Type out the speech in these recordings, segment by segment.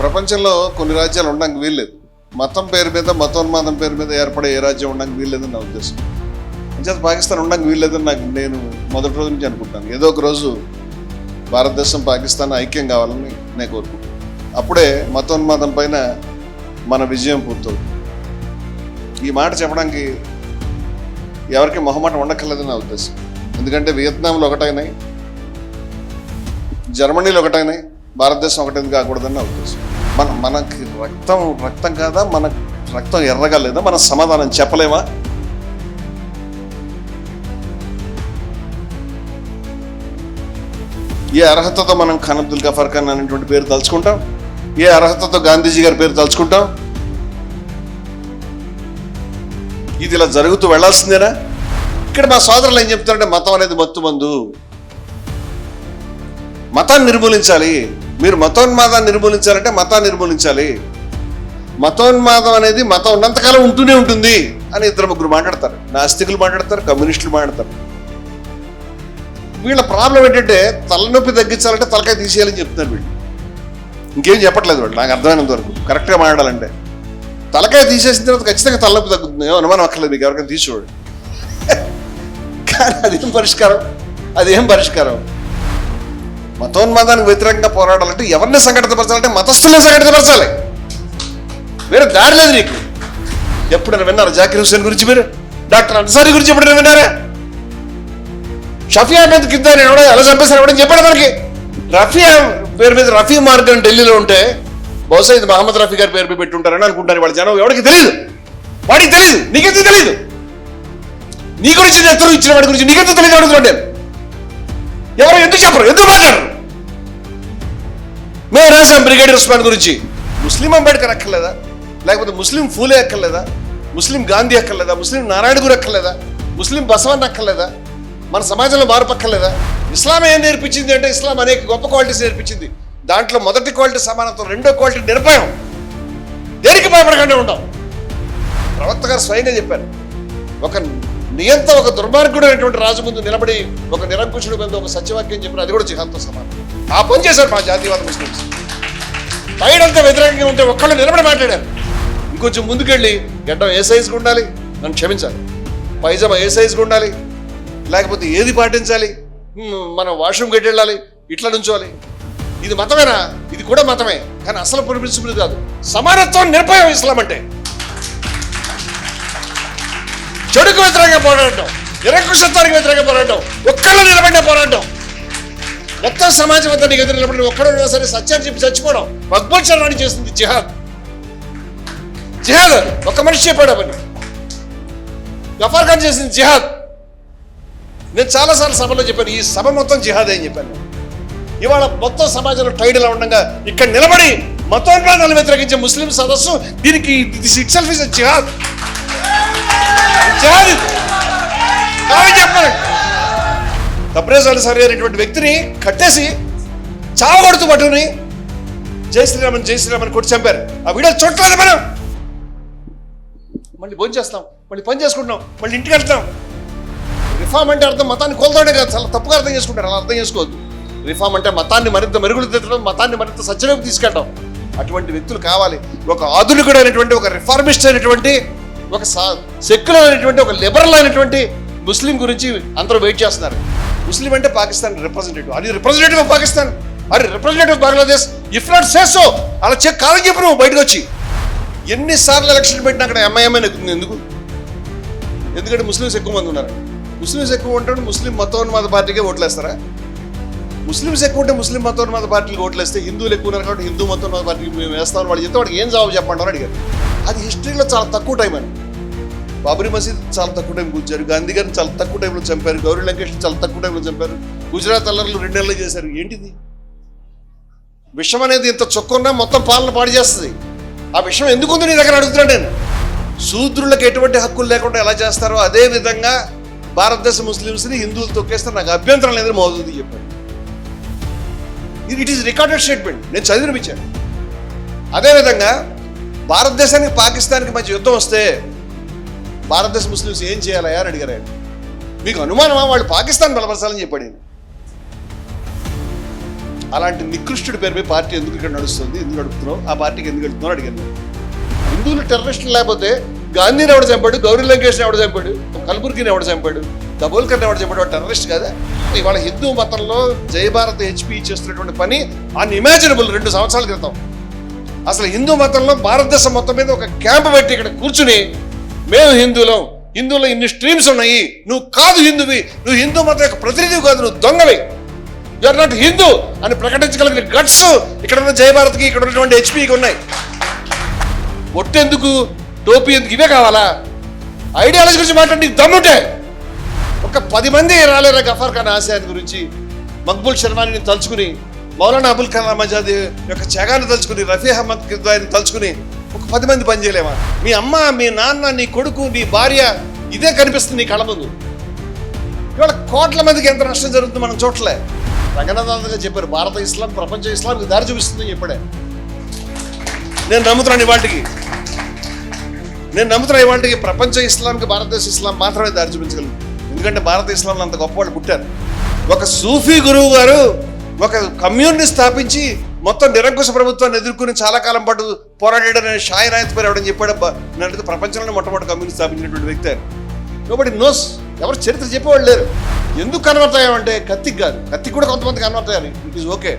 ప్రపంచంలో కొన్ని రాజ్యాలు ఉండడానికి వీల్లేదు. మతం పేరు మీద మతోన్మాదం పేరు మీద ఏర్పడే ఏ రాజ్యం ఉండడానికి వీల్లేదని నా ఉద్దేశం. అంచేత పాకిస్తాన్ ఉండడానికి వీల్లేదని నాకు నేను మొదటి రోజు నుంచి అనుకుంటాను. ఏదో ఒక రోజు భారతదేశం పాకిస్తాన్ ఐక్యం కావాలని నేను కోరుకుంటాను అప్పుడే మతోన్మాదం పైన మన విజయం పూర్తవుతుంది. ఈ మాట చెప్పడానికి ఎవరికి మొహమాట ఉండక్కర్లేదని నా ఉద్దేశం. ఎందుకంటే వియత్నాంలో ఒకటైనాయి జర్మనీలో ఒకటైనాయి భారతదేశం ఒకటైంది కాకూడదని నా ఉద్దేశం. మన మనకి రక్తం రక్తం కాదా? మన రక్తం ఎర్రగా లేదా? మన సమాధానం చెప్పలేమా? ఏ అర్హతతో మనం ఖాన్ అబ్దుల్ గఫార్ ఖాన్ అనేటువంటి పేరు తలుచుకుంటాం? ఏ అర్హతతో గాంధీజీ గారి పేరు తలుచుకుంటాం? ఇది ఇలా జరుగుతూ వెళ్ళాల్సిందేనా? ఇక్కడ మా సోదరులు ఏం చెప్తారంటే మతం అనేది మత్తు మందు మతాన్ని నిర్మూలించాలి. మీరు మతోన్మాదాన్ని నిర్మూలించాలంటే మతాన్ని నిర్మూలించాలి. మతోన్మాదం అనేది మతం ఉన్నంతకాలం ఉంటూనే ఉంటుంది అని ఇద్దరు ముగ్గురు మాట్లాడతారు. నాస్తికులు మాట్లాడతారు కమ్యూనిస్టులు మాట్లాడతారు. వీళ్ళ ప్రాబ్లం ఏంటంటే తలనొప్పి తగ్గించాలంటే తలకాయ తీసేయాలని చెప్తున్నారు వీళ్ళు. ఇంకేం చెప్పట్లేదు వాళ్ళు నాకు అర్థమైనంత వరకు. కరెక్ట్గా మాట్లాడాలంటే. తలకాయ తీసేసిన తర్వాత ఖచ్చితంగా తలనొప్పి తగ్గుతుంది అనుమానం అక్కర్లేదు మీకు ఎవరికైనా తీసుకోండి. కానీ అదేం పరిష్కారం? అదేం పరిష్కారం? మతోన్మాదానికి వ్యతిరేకంగా పోరాడాలంటే ఎవరిని సంఘటితపరచాలంటే మతస్థుల్ని సంఘటితపరచాలి. వేరే దారి లేదు నీకు. ఎప్పుడైనా విన్నారు జాకిర్ హుసేన్ గురించి మీరు? డాక్టర్ అన్సారీ గురించి ఎప్పుడైనా విన్నారా? షఫీ అహ్మద్ కిద్దాని ఎవడో ఎలా చంపేశారు ఎవడని చెప్పాడు మనకి? రఫీ పేరు మీద రఫీ మార్గం ఢిల్లీలో ఉంటే బహుశా ఇది మహమ్మద్ రఫీ గారి పేరు మీద పెట్టుంటారని అనుకుంటారు. వాళ్ళ జనం ఎవరికి తెలియదు వాడికి తెలియదు నీకెందుకు తెలియదు నీ గురించి ఎత్తరు ఇచ్చిన వాడి గురించి నీకెందుకు తెలియదు అడుగుతున్నాడు నేను. ఎవరు ఎందుకు చెప్పరు? ఎందుకు మాట్లాడరు? మేము రాసాం బ్రిగేడియర్ ఉస్మాన్ గురించి. ముస్లిం అంబేద్కర్ అక్కర్లేదా? లేకపోతే ముస్లిం ఫూలే అక్కర్లేదా? ముస్లిం గాంధీ అక్కర్లేదా? ముస్లిం నారాయణ గురు అక్కర్లేదా? ముస్లిం బసవన్ అక్కర్లేదా? మన సమాజంలో మార్పు అక్కర్లేదా? ఇస్లాం ఏం నేర్పించింది అంటే ఇస్లాం అనేక గొప్ప క్వాలిటీస్ నేర్పించింది. దాంట్లో మొదటి క్వాలిటీ సమానత్వం రెండో క్వాలిటీ నిర్భయం దేనికి భయపడకుండా ఉంటాం ప్రవక్త గారు స్వయంగా చెప్పారు. ఒక నియంత ఒక దుర్మార్గుడు అనేటువంటి రాజు ముందు నిలబడి ఒక నిరంకుశుడు మీద ఒక సత్యవాక్యం చెప్పిన అది కూడా జిహాద్తో సమానం. ఆ పని చేశారు మా జాతీయవాద ముస్లిమ్స్. పైనంతా వ్యతిరేకంగా ఉంటే ఒక్కళ్ళు నిలబడి మాట్లాడారు. ఇంకొంచెం ముందుకెళ్ళి గడ్డం ఏ సైజుగా ఉండాలి? నన్ను క్షమించాలి. పైజామా ఏ సైజుగా ఉండాలి? లేకపోతే ఏది పాటించాలి? మనం వాష్రూమ్ గట్టి వెళ్ళాలి ఇట్లా నుంచోవాలి. ఇది మతమేనా? ఇది కూడా మతమే. కానీ అసలు ప్రిన్సిపుల్ కాదు. సమానత్వం నిర్భయం ఇస్లాం అంటే చెడుకు వ్యతిరేకంగా పోరాడటం నిరంకుశత్వానికి వ్యతిరేకంగా పోరాడటం ఒక్కళ్ళు నిలబడిన పోరాడటం మొత్తం సమాజం అంతా నీకు ఎదురు నిలబడి ఒక్కడో సరే సత్యాన్ని చెప్పి చచ్చిపోవడం. మక్బూల్ అని చేస్తుంది జిహాద్. జిహాద్ ఒక మనిషి చెప్పాడు అవన్నీ గఫార్ ఖాన్ చేసింది జిహాద్. నేను చాలాసార్లు సభలో చెప్పాను ఈ సభ మొత్తం జిహాదే అని చెప్పాను. ఇవాళ మొత్తం సమాజంలో టైడ్లా ఉండగా ఇక్కడ నిలబడి మతోన్మాదాలను వ్యతిరేకించే ముస్లిం సదస్సు దీనికి దిస్ ఇట్ సెల్ఫ్ ఇస్ జిహాద్. జిహాద్ ఇది. కాదని చెప్పాను సరే అనేటువంటి వ్యక్తిని కట్టేసి చావగొడుతూ పట్టుకుని జై శ్రీరామని జై శ్రీరామన్ కొట్టి చంపారు. ఆ వీడియో చూడలేదు మనం. మళ్ళీ భోజనం చేస్తాం మళ్ళీ పని చేసుకుంటున్నాం మళ్ళీ ఇంటికి వెళ్తాం. రిఫార్మ్ అంటే అర్థం మతాన్ని కోల్తాడే కాదు చాలా తప్పుగా అర్థం చేసుకుంటారు అలా అర్థం చేసుకోవద్దు. రిఫార్మ్ అంటే మతాన్ని మరింత మెరుగులు తెచ్చడం మతాన్ని మరింత సజ్జలోకి తీసుకెళ్ళడం. అటువంటి వ్యక్తులు కావాలి. ఒక ఆధునికుడైనటువంటి ఒక రిఫార్మిస్ట్ అయినటువంటి ఒక సెక్యులర్ అయినటువంటి ఒక లిబరల్ అయినటువంటి ముస్లిం గురించి అందరూ వెయిట్ చేస్తున్నారు. ముస్లిం అంటే పాకిస్తాన్ రిప్రజెంటేటివ్ అది రిప్రజెంటేటివ్ ఆఫ్ పాకిస్తాన్. అది representative of Bangladesh if not say so అలా చెక్ కాలం చెప్పు నువ్వు బయటకు వచ్చి. ఎన్నిసార్లు ఎలక్షన్ పెట్టినా అక్కడ ఎంఐఎంఐ ఎక్కుతుంది ఎందుకు? ఎందుకంటే ముస్లిమ్స్ ఎక్కువ మంది ఉన్నారు. ముస్లిమ్స్ ఎక్కువ ఉంటాడు ముస్లిం మతోన్మాద పార్టీకే ఓట్లేస్తారా? ముస్లిమ్స్ ఎక్కువ ఉంటే ముస్లిం మతోన్మాద పార్టీకి ఓట్లేస్తే హిందువులు ఎక్కువ ఉన్నారు కాబట్టి హిందూ మతోన్మాద పార్టీకి మేము వేస్తామని వాళ్ళు చెప్తే వాడికి ఏం జవాబు చెప్పండి అని అడిగారు. అది హిస్టరీలో చాలా తక్కువ టైం అని బాబరీ మసీద్ చాలా తక్కువ టైం కూర్చారు గాంధీ గారిని చాలా తక్కువ టైంలో చంపారు గౌరీ లంకేష్ చాలా తక్కువ టైంలో చంపారు. గుజరాత్ అల్లర్లు రెండు నెలలు చేశారు. ఏంటిది? విషం అనేది ఇంత చొక్కున్నా మొత్తం పాలన పాడు చేస్తుంది. ఆ విషయం ఎందుకు ఉంది నీ దగ్గర అడుగుతున్నాను నేను? శూద్రులకు ఎటువంటి హక్కులు లేకుండా ఎలా చేస్తారో అదే విధంగా భారతదేశ ముస్లిమ్స్ని హిందువులు తొక్కేస్తే నాకు అభ్యంతరం లేదని మోదీ చెప్పాడు ఇది ఇట్ ఈస్ రికార్డెడ్ స్టేట్మెంట్ నేను చదివినిపించాను అదేవిధంగా భారతదేశానికి పాకిస్తాన్కి మధ్య యుద్ధం వస్తే భారతదేశ ముస్లిమ్స్ ఏం చేయాలయ్యా అని అడిగారు మీకు అనుమానమా? వాళ్ళు పాకిస్తాన్ బలపరచాలని చెప్పాడు. అలాంటి నికృష్టుడి పేరుపై పార్టీ ఎందుకు ఇక్కడ నడుస్తుంది? ఎందుకు నడుపుతున్నావు ఆ పార్టీకి ఎందుకు వెళ్తున్నావు అడిగాను హిందువులు టెర్రరిస్టులు లేకపోతే గాంధీని ఎవడు చంపాడు? గౌరీ లంకేష్ని ఎవడు చంపాడు? కల్బుర్గిని ఎవడు చంపాడు? దబోల్కర్ని ఎవడు చంపాడు? వాడు టెర్రరిస్ట్ కదా? ఇవాళ హిందూ మతంలో జయభారత్ హెచ్పి చేస్తున్నటువంటి పని అన్ఇమాజినబుల్ రెండు సంవత్సరాల క్రితం. అసలు హిందూ మతంలో భారతదేశం మొత్తం మీద ఒక క్యాంప్ పెట్టి ఇక్కడ కూర్చుని మేము హిందువులం హిందువులో ఇన్ని స్ట్రీమ్స్ ఉన్నాయి. నువ్వు కాదు హిందువి నువ్వు హిందూ మతం యొక్క ప్రతినిధి కాదు నువ్వు దొంగవి. యు ఆర్ నాట్ హిందూ అని ప్రకటించగలిగిన గట్స్ ఇక్కడ ఉన్న జయభారత్కి ఇక్కడ ఉన్నటువంటి హెచ్పికి ఉన్నాయి. ఒట్టెందుకు? టోపీ ఎందుకు? ఇవే కావాలా? ఐడియాలజీ గురించి మాట్లాడి నీకు దమ్ముంటే. ఒక పది మంది రాలేరా గఫార్ ఖాన్ ఆశయాన్ని గురించి? మక్బుల్ శర్మాని తలుచుకుని మౌలానా అబుల్ కలాం ఆజాద్ యొక్క త్యాగాన్ని తలుచుకుని రఫీ అహ్మద్ కిద్వాయిని తలుచుకుని ఒక పది మంది పని చేయలేమా? మీ అమ్మ మీ నాన్న నీ కొడుకు నీ భార్య ఇదే కనిపిస్తుంది నీ కళ ముందు. ఇవాళ కోట్ల మందికి ఎంత నష్టం జరుగుతుందో మనం చూడలే రంగనాథ్ చెప్పారు భారత ఇస్లాం ప్రపంచ ఇస్లాంకి దారి చూపిస్తుందని చెప్పాడే. నేను నమ్ముతున్నాను ఇవాటికి నేను నమ్ముతున్నా ఇవాటికి ప్రపంచ ఇస్లాంకి భారతదేశ ఇస్లాం మాత్రమే దారి చూపించగలదు. ఎందుకంటే భారత ఇస్లాంలో అంత గొప్పవాళ్ళు పుట్టారు. ఒక సూఫీ గురువు గారు ఒక కమ్యూనిని స్థాపించి మొత్తం నిరంకుశ ప్రభుత్వాన్ని ఎదుర్కొని చాలా కాలం పాటు పోరాడాడని షాయి రాయత్ పేరు చెప్పాడు? అబ్బా నేను ప్రపంచంలో మొట్టమొదటి కమ్యూనిస్ట్ స్థాపించినటువంటి వ్యక్తి కాబట్టి నోబడి నోస్ ఎవరు చరిత్ర చెప్పేవాళ్ళు లేరు. ఎందుకు కన్వర్ట్ అయ్యామంటే కత్తికి కాదు కత్తికి కూడా కొంతమంది కన్వర్ట్ అయ్యారు. ఇట్ ఈస్ ఓకే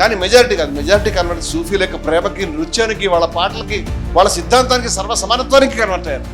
కానీ మెజారిటీ కాదు. మెజారిటీ కన్వర్ట్ సూఫీల యొక్క ప్రేమకి నృత్యానికి వాళ్ళ పాటలకి వాళ్ళ సిద్ధాంతానికి సర్వ సమానత్వానికి కన్వర్ట్ అయ్యారు.